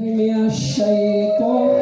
من الشيطان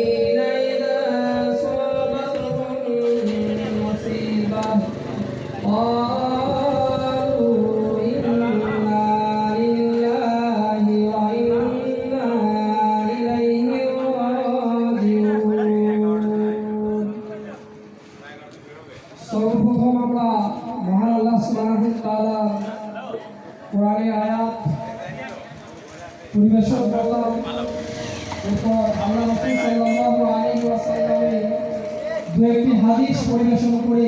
সর্বপ্রথম আমরা মহান আল্লাহ সুবহানাহু তাআলা কোরআনের আয়াত পরিবেশন করলাম এরপর আল্লাহ রাসূল সাল্লাল্লাহু পরিবেশন করে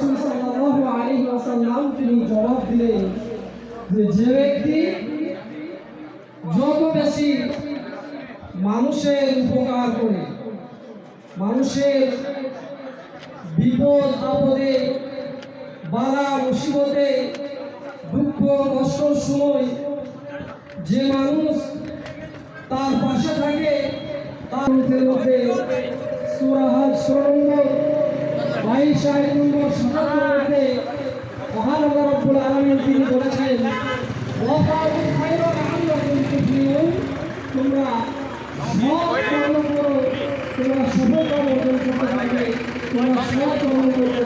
রসুল সাল্লাল্লাহু আলাইহি ওয়াসাল্লাম তিনি জবাব দিলেন যে যে ব্যক্তি যত বেশি মানুষের উপকার করে, মানুষের বিপদ, আপদে বালা মুসিবতে, দুঃখ কষ্টর সময়, যে মানুষ তার পাশে থাকে, তার মধ্যে সুরাহাজ ষোলো বাইশ আয়াত নম্বর মহান রব্বুল আলামিন তিনি বলেছেন তোমরা সৎ কর্ম করো, তোমরা শুভ কর্ম করতে পারবে, তোমরা সৎ কর্ম করতে